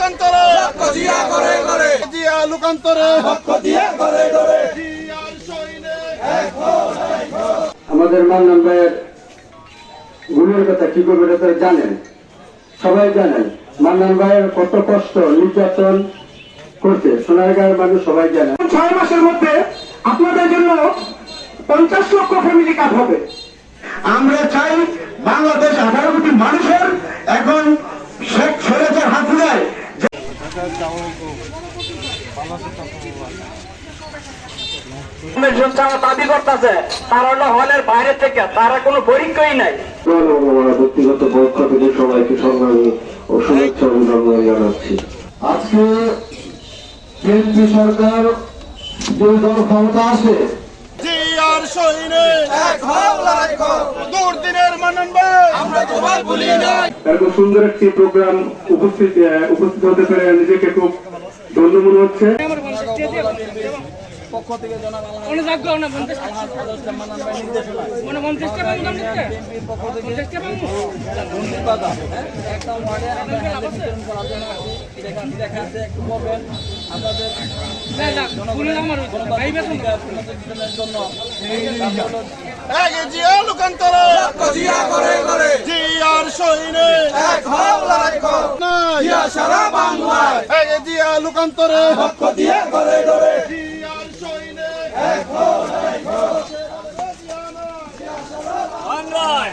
জিয়া করে করে জিয়া লোকান্তরে। দিয়ে করে করে আমাদের মান্নান ভাইয়ের গুণের কথা কি করবে এটা জানেন? সবাই জানেন মান্নান ভাইয়ের কত কষ্ট নির্যাতন করছে। সোনারগাঁয়ের মানুষ সবাই জানে। ছয় মাসের মধ্যে আপনাদের জন্য পঞ্চাশ লক্ষ ফ্যামিলি কার্ড হবে। আমরা চাই বাংলাদেশ আঠারো কোটি মানুষের এখন যারা দাবি করতেছে তারা হলো হলের বাইরে থেকে তারা কোনো পরীক্ষাই নাই। ব্যক্তিগত পক্ষ থেকে সবাইকে সংগ্রামী ও শুভেচ্ছা অভিনন্দন জানাচ্ছি। আজকে বিএনপি সরকার যে দল ক্ষমতা আছে। জিয়ার সৈনে এক এরকম সুন্দর একটি প্রোগ্রাম উপস্থিত উপস্থিত হতে পেরে নিজেকে খুব ধন্য মনে হচ্ছে। না পঞ্চাশ মানে জিয়া সারা বাংলায়। এক জিয়া লোকান্তরে। পক্ষ দিয়ে করে করে জিয়ার সৈনে বাংলায়।